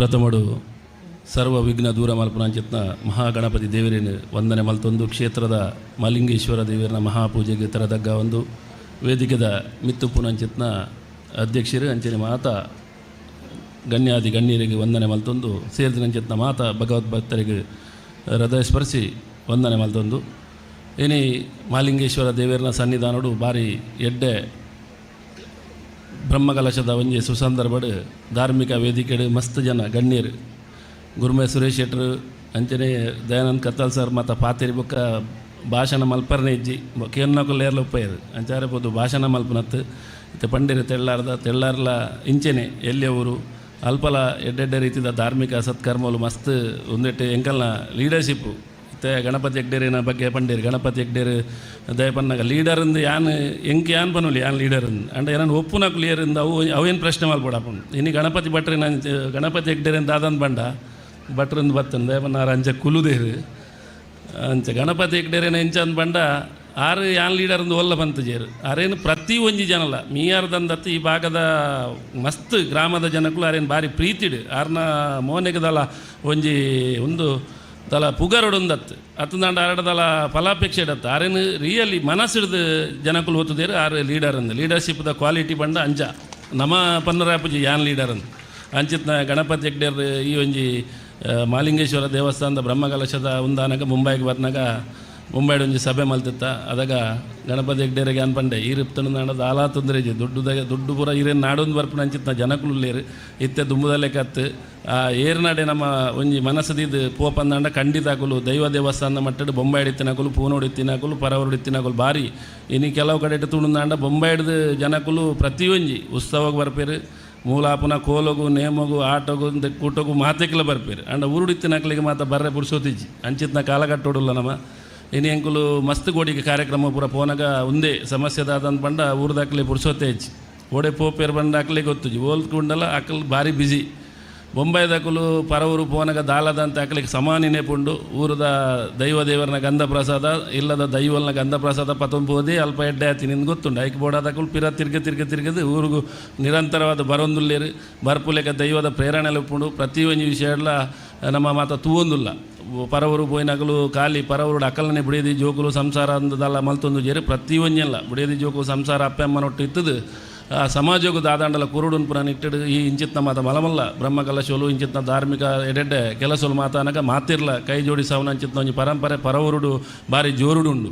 ಪ್ರಥಮಡು ಸರ್ವ ವಿಘ್ನ ದೂರ ಮಲ್ಪನಾಂಚಿತ್ನ ಮಹಾಗಣಪತಿ ದೇವರಿನ ವಂದನೆ ಮಲ್ತೊಂದು ಕ್ಷೇತ್ರದ ಮಲಿಂಗೇಶ್ವರ ದೇವರನ ಮಹಾಪೂಜೆಗೆ ತರದಗ್ಗ ಒಂದು ವೇದಿಕೆದ ಮಿತ್ತುಪ್ಪುನಂಚಿತ್ನ ಅಧ್ಯಕ್ಷರು ಅಂಚಿನ ಮಾತ ಗಣ್ಯಾದಿ ಗಣ್ಯರಿಗೆ ವಂದನೆ ಮಲ್ತೊಂದು ಸೇರಿದಂಚಿತ್ನ ಮಾತ ಭಗವದ್ಭಕ್ತರಿಗೆ ಹೃದಯ ಸ್ಪರ್ಶಿ ವಂದನೆ ಮಲ್ತೊಂದು. ಏನೇ ಮಾಲಿಂಗೇಶ್ವರ ದೇವರನ ಸನ್ನಿಧಾನಡು ಭಾರಿ ಎಡ್ಡೆ ಬ್ರಹ್ಮಕಲಶದ ಒಂಜಿ ಸುಸಂದರ್ಭಡ್ ಧಾರ್ಮಿಕ ವೇದಿಕೆಡ್ ಮಸ್ತ್ ಜನ, ಗಣ್ಯರು. ಗುರುಮೆ ಸುರೇಶ್ ಶೆಟ್ರು, ಅಂಚನೆ ದಯಾನಂದ್ ಕತ್ತಲ್ ಸರ್ ಮತ್ತು ಪಾತಿರಿ ಬೊಕ್ಕ ಭಾಷಣ ಮಲ್ಪರ್ನೆ ಇಜ್ಜಿ ಲೇರ್ ಲೇರ್ಲ ಉಪ್ಪಯ್ಯದು ಅಂಚಾರೆ ಪೋದು ಭಾಷಣ ಮಲ್ಪನತ್ತು. ಇತ್ತೆ ಪಂಡಿರ ತೆಳ್ಳಾರ್ದ, ತೆಳ್ಳಾರ್ಲ ಇಂಚೆನೆ ಎಲ್ಯ ಊರು ಅಲ್ಪಲ ಎಡ್ಡೆಡ್ಡೆ ರೀತಿದ ಧಾರ್ಮಿಕ ಸತ್ಕರ್ಮಗಳು ಮಸ್ತ್ ಒಂದೆಟ್ಟು ಎಂಕಲ್ನ ಲೀಡರ್ಶಿಪ್ಪು ಮತ್ತೆ ಗಣಪತಿ ಹೆಗ್ಡೇರಿನ ಬಗ್ಗೆ ಪಂಡೇರು, ಗಣಪತಿ ಹೆಗ್ಡೇರು ದಯಪನ್ನಾಗ ಲೀಡರಿಂದ ಯಾನ್ ಎಂಕ್ ಯಾನ್ ಪನೋಲಿ ಯಾನ್ ಲೀಡರ್ ಅಂಡ್ ಏನಾನು ಒಪ್ಪುನ ಕ್ಲಿಯರಿಂದ ಅವು, ಅವೇನು ಪ್ರಶ್ನೆ ಮಾಡ್ಬೋಡಪ್ಪ ಇನ್ನು ಗಣಪತಿ ಭಟ್ರಿ ನಾನು, ಗಣಪತಿ ಹೆಗ್ಡೇರಿಂದ ದಾದಂದು ಬಂಡ, ಭಟ್ರಿಂದ ಬರ್ತಂದು ದಯಪನ್ನಾರ ಅಂಚ ಕುಲುದೇರು. ಅಂಚ ಗಣಪತಿ ಎಕ್ಡೆರೆನ ಇಂಚನ್ ಬಂಡ, ಆರು ಯಾನ್ ಲೀಡರ್ ಒಂದು ಒಲ್ಲ ಬಂತು ಜೇರು. ಆರೇನು ಪ್ರತಿ ಒಂಜಿ ಜನಲ ಮೀಯಾರ್ದಂದತ್ತು ಈ ಭಾಗದ ಮಸ್ತ್ ಗ್ರಾಮದ ಜನಕ್ಕೂ ಆರೇನು ಭಾರಿ ಪ್ರೀತಿಡು. ಆರ್ನ ಮೋನೆಗದಲ್ಲ ಒಂಜಿ ಒಂದು ದಲ ಪುಗರೊಡೊಂದತ್ತು. ಅತ್ತಂದಾಂಡ ಆರಡದಲ ಫಲಾಪೇಕ್ಷೆ ಇಡತ್ತು. ಆರೇನು ರಿಯಲಿ ಮನಸ್ಸಿಡ್ದು ಜನಕುಲು ಹೊತ್ತದೇರು ಆರು ಲೀಡರ್ ಅಂದು ಲೀಡರ್ಶಿಪ್ದ ಕ್ವಾಲಿಟಿ ಬಂಡ ಅಂಜ. ನಮ ಪನ್ನರಾಪುಜಿ ಯಾನ್ ಲೀಡರ್ ಅಂದ್ ಅಂಚಿತ್ನ ಗಣಪತಿ ಹೆಗ್ಡೇರ್ ಈ ಒಂಜಿ ಮಾಲಿಂಗೇಶ್ವರ ದೇವಸ್ಥಾನದ ಬ್ರಹ್ಮಕಲಶದ ಉಂದಾನಾಗ ಮುಂಬೈಗೆ ಬರ್ನಾಗ ಮುಂಬೈಡ್ ಒಂಜಿ ಸಭೆ ಮಲ್ತಿತ್ತ, ಅದಾಗ ಗಣಪತಿ ಹೆಗ್ಡೇರಿಗೆ ಅನ್ಪಂಡೆ ಈ ರಿಪ್ತನ ನಾಡದ ಆಲಾ ತೊಂದರೆ ಇಜ್ಜಿ ದುಡ್ಡುದಾಗ ದುಡ್ಡು ಪೂರ ಇರೇನು ನಾಡೊಂದು ಬರ್ಪಣ ಅಂಚಿತ್ತ ಜನಕ್ಕೂ ಲೇರು ಇತ್ತೆ ದುಂಬುದಲ್ಲೇ ಕತ್ತು, ಆ ಏರ್ನಾಡೆ ನಮ್ಮ ಒಂಜಿ ಮನಸ್ಸದಿದ್ದು ಪೋಪಂದಾಂಡ ಖಂಡಿತ ಹಾಕಲು ದೈವ ದೇವಸ್ಥಾನ ಮಟ್ಟಡು ಬೊಂಬಾಯಿ ತಿನ್ನಕಲು ಪೂನೋಡಿ ತಿನ್ನಕಲು ಪರವರುಡಿ ತಿನ್ನಕಲು ಭಾರಿ. ಇನ್ನು ಕೆಲವು ಕಡೆ ತುಣುಂದಾಂಡ ಬೊಂಬಾಯಿಡ್ದು ಜನಕ್ಕೂ ಪ್ರತಿಯೊಂಜಿ ಉತ್ಸವಕ್ಕೆ ಬರ್ಪೇರು, ಮೂಲಾಪುನ ಕೋಲಗು, ನೇಮಗು, ಆಟಗು ಕೂಟಗು ಮಾತೆಕ್ಲ ಬರ್ಪೇರು. ಅಂಡ ಊರುಡಿ ತಿನ್ನಕ್ಲಿಗೆ ಮಾತ ಬರ್ರೆ ಪುರ್ಸೋತಿಜ್ಜಿ, ಅಂಚಿತ್ನ ಕಾಲಗಟ್ಟೋಡುಲ್ಲ ನಮ್ಮ ಇನ್ನು ಎಂಕುಲು ಮಸ್ತ್ ಗೋಡಿಗೆ ಕಾರ್ಯಕ್ರಮ ಪೂರ ಪೋನಗ ಒಂದೇ ಸಮಸ್ಯೆ ದಾದಂತ ಬಂಡ ಊರ್ದಾಕ್ಲೆ ಪುರುಸೋತೆ ಹೆಚ್ಚಿ. ಓಡೆ ಪೋಪೇರು ಬಂಡ ಗೊತ್ತು ಓಲ್ಕೊಂಡಲ್ಲ ಅಕ್ಕಲ್ ಭಾರಿ ಬ್ಯುಸಿ ಬೊಂಬೈದಕಲು ಪರವರು ಪೋನಗ ದಾಲದಂತ ಹಾಕ್ಲಿಕ್ಕೆ ಸಮಾನಿನೇ ಪುಂಡು. ಊರದ ದೈವ ದೇವರನ ಗಂಧ ಪ್ರಸಾದ ಇಲ್ಲದ ದೈವಲ್ನ ಗಂಧ ಪ್ರಸಾದ ಪತೊಂಬೋದಿ, ಅಲ್ಪ ಎಡ್ಡೆ ಆತಿ ನಿಂದು ಗೊತ್ತುಂಡು. ಐಕ್ ಬೋಡಾದಕಲು ಪಿರ ತಿರ್ಗಿ ತಿರ್ಗ ತಿರ್ಗದು ಊರಿಗೂ ನಿರಂತರವಾದ ಬರೊಂದುಲ್ಲೇರು ಬರ್ಪುಲೆಕ ದೈವದ ಪ್ರೇರಣೆ ಉಪ್ಪುಂಡು ಪ್ರತಿ ಒಂಜಿ ವಿಷಯ ನಮ್ಮ ಮಾತ ತೂವೊಂದುಲ್ಲ. ಪರವರು ಪೋಯಿನಗಲು ಖಾಲಿ ಪರವರು ಅಕಲನೆ ಬಿಡೇದಿ ಜೋಕುಲು ಸಂಸಾರ ಅಂದದಲ್ಲ ಮಲ್ತೊಂದು ಜೇರಿ ಪ್ರತಿ ಒಂಜಲ್ಲ ಬಿಡಿಯದಿ ಜೋಕು ಸಂಸಾರ ಅಪ್ಪಮ್ಮನೊಟ್ಟು ಇತ್ತದು. ಆ ಸಮಾಜಕ್ಕೂ ದಾದಾಂಡಲ ಕುರುಡುನ್ ಪುರ ಇಟ್ಟಿಡು ಈ ಇಂಚಿತ್ನ ಮಾತ ಮಲಮಲ್ಲ. ಬ್ರಹ್ಮಕಲಶೋಲು ಇಂಚಿತ್ನ ಧಾರ್ಮಿಕ ಎಡೆಡ್ಡೆ ಕೆಲಸೋಲು ಮಾತಾನಕ ಮಾತಿರ್ಲ ಕೈ ಜೋಡಿಸವನ ಅಂಚಿತ್ನ ಒಂಜಿ ಪರಂಪರೆ ಪರವರುಡು ಭಾರಿ ಜೋರುಡುಂಡು.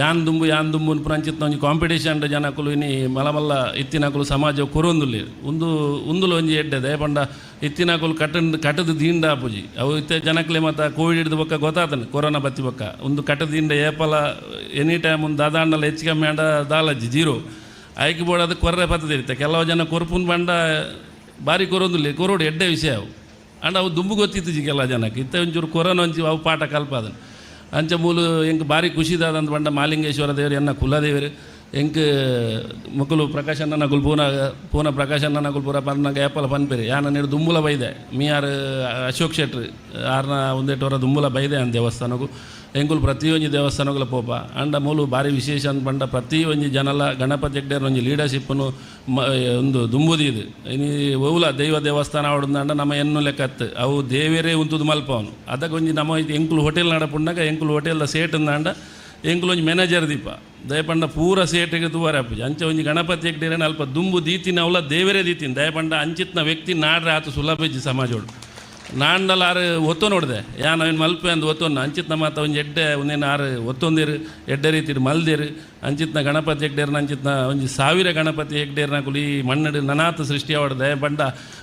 ಯಾನ್ ದುಂಬು ಯಾನ್ ದುಂಬು ಪುರ ಅಂಚಿತ್ನ ಒಂಜಿ ಕಾಂಪಿಟೇಷನ್ ಜನಕುಲು ಇನಿ ಮಲಮಲ್ಲ ಇತ್ತಿನಕುಲು ಸಮಾಜ ಕೊರೊಂದುಲ್ಲೆ ಒಂದು ಉಂದುಲು ಒಂಜಿ ಎಡ್ಡೆ ದಯಪಂಡ ಇತ್ತಿನಕುಲು ಕಟ್ಟದ ಕಟ್ಟದ ದೀಂಡ ಆಪುಜಿ ಅವು ಇತ್ತೆ ಜನಕ್ಲೆ ಮತ್ತು ಕೋವಿಡ್ ಹಿಡಿದು ಬೊಕ್ಕ ಗೊತ್ತಾತನೆ, ಕೊರೋನಾ ಬತ್ತಿ ಬೊಕ್ಕ. ಒಂದು ಕಟ್ಟ ದಿಂಡ ಏಪಲ, ಎನಿ ಟೈಮ್ ಒಂದು ದಾದಾಣ್ಣಲ್ಲಿ ಹೆಚ್ಚು ಕಮ್ಮಿ ದಾಲಜ್ಜಿ, ಜೀರೋ. ಆಯ್ಕೆ ಬೋಡೋದು ಕೊರ್ರೆ ಪತ್ತದ ಇರುತ್ತೆ. ಕೆಲವು ಜನ ಕೊರ್ಪುನ್ ಬಂಡ ಭಾರಿ ಕೊರೊಂದುಲ್ಲೆ, ಕೊರೋಡು ಎಡ್ಡೆ ವಿಷಯ ಅವು. ಅಂಡ್ ಅವು ದುಂಬು ಗೊತ್ತಿತ್ತು ಜಿ ಕೆಲ ಜನಕ್ಕೆ. ಇತ್ತ ಒಂಚೂರು ಕೊರೋನಾ ಒಂಚಿ ಅವು ಪಾಠ ಕಲ್ಪ ಅದನ್ನು ಅಂಚ ಮೂಲು ಎಂಕ್ ಭಾರಿ ಖುಷಿದಾದಂತ ಬಂಡ ಮಾಲಿಂಗೇಶ್ವರ ದೇವರು, ಎನ್ನ ಕುಲದೇವರು. ಎಂಕ್ ಮಕ್ಕಳು ಪ್ರಕಾಶನ ನಗುಲ್ ಪೂನ ಪೂನ ಪ್ರಕಾಶನ ನಗುಲ್ ಪೂರ ಪರ್ನಾಗ ಏಪಲ ಪನ್ಪೇರಿ ಯಾನ ನೀಡು ದುಂಬುಲ ಬೈದೆ. ಮಿಯಾರ್ ಅಶೋಕ್ ಶೆಟ್ರಿ. ಆರ್ನ ಒಂದೇಟು ವರ ದುಂಬುಲ ಬೈದೆ ಅನ್ ದೇವಸ್ಥಾನಗು. ಎಂಕುಲು ಪ್ರತಿಯೊಂದು ದೇವಸ್ಥಾನಗಳ ಪೋಪ. ಅಂಡ ಮೂಲು ಭಾರಿ ವಿಶೇಷ ಅಂತ ಬಂಡ ಪ್ರತಿಯೊಂದು ಜನಲ, ಗಣಪತಿ ಹೆಗ್ಡೇರ್ ಒಂದು ಲೀಡರ್ಶಿಪ್ಪನು ಮ ಒಂದು ದುಂಬುದಿ ಇದು. ಇನ್ನು ಓವುಲ ದೈವ ದೇವಸ್ಥಾನ ಆವಡ್ದಂಡ ನಮ್ಮ ಎನ್ನು ಲೆಕ್ಕತ್ತು ಅವು ದೇವೇರೇ ಉಂತುದು ಮಲ್ಪವನು ಅದಕ್ಕೆ ಒಂಜಿ ನಮ್ಮ ಎಂಕುಲು ಹೋಟೆಲ್ ನಡಪುಂಡಾಗ ಎಂಕುಲು ಹೋಟೆಲ್ದ ಸೇಟ್ ಅಂದಾಂಡ ಎಂಕುಲು ಒಂಜಿ ಮ್ಯಾನೇಜರ್ ದೀಪ. ದಯಪಂಡ ಪೂರ ಸೇಟೆಗೆ ತೂವರೆ ಅಪ್ಪುಜಿ. ಅಂಚೆ ಒಂಜಿ ಗಣಪತಿ ಹೆಗ್ಡೇರೇನ ಅಲ್ಪ ದುಂಬು ದೀತಿನ ಅವಲ ದೇವರೇ ದೀತಿನ. ದಯಪಂಡ ಅಂಚಿತ್ನ ವ್ಯಕ್ತಿ ನಾಡ್ರೆ ಆತು ಸುಲಭಜ್ಜಿ ಸಮಾಜೋಡು. ನಾಂಡಲ ಆರು ಒತ್ತು ನೋಡಿದೆ. ಯಾ, ನಾವೇನು ಮಲ್ಪೆ ಅಂದು ಒತ್ತೊಂದು. ಅಂಚಿತ್ನ ಮಾತ ಒಂದು ಎಡ್ಡೆ, ಒಂದೇನು ಆರು ಒತ್ತೊಂದಿರು. ಎಡ್ಡೆ ರೀತಿ ಮಲ್ದಿರು. ಅಂಚಿತ್ನ ಗಣಪತಿ ಹೆಗ್ಡೇರ್ನ ಅಂಚಿತ್ನ ಒಂದು ಸಾವಿರ ಗಣಪತಿ ಹೆಗ್ಡೇರ್ನ ಕುಲಿ ಮಣ್ಣಡು ನನಾತ ಸೃಷ್ಟಿ ಆವಡ್ದೆ. ಬಂಡ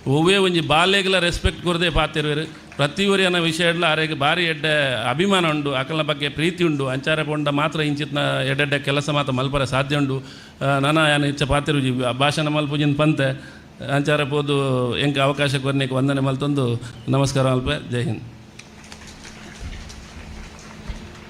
ಒವ್ವೇ ಒಂಜಿ ಬಾಲ್ಯಗಳ ರೆಸ್ಪೆಕ್ಟ್ ಕೊರದೆ ಪಾತಿರುವೆರು. ಪ್ರತಿಯೊರಿಯನ ವಿಷಯ ವಿಷಯಡ್ಲ ಆರೆಗೆ ಭಾರಿ ಎಡ್ಡೆ ಅಭಿಮಾನ ಉಂಡು. ಅಕಲ್ನ ಬಗ್ಗೆ ಪ್ರೀತಿ ಉಂಡು. ಅಂಚಾರ ಪೊಂಡ ಮಾತ್ರ ಇಂಚಿತ್ನ ಎಡ್ಡೆಡ್ಡೆ ಕೆಲಸ ಮಾತ್ರ ಮಲ್ಪರ ಸಾಧ್ಯ ಉಂಡು. ನಾನಾ ಯಾನ ಇಚ್ಛೆ ಪಾತಿರು ಭಾಷಣ ಮಲ್ಪುಜಿನ ಪಂತೆ. ಅಂಚಾರ ಪೋದು ಎಂಕ ಅವಕಾಶ ಕೊರ್ನಿಕ್ಕೆ ವಂದನೆ ಮಲ್ತೊಂದು ನಮಸ್ಕಾರ ಅಲ್ಪ. ಜೈ ಹಿಂದ್.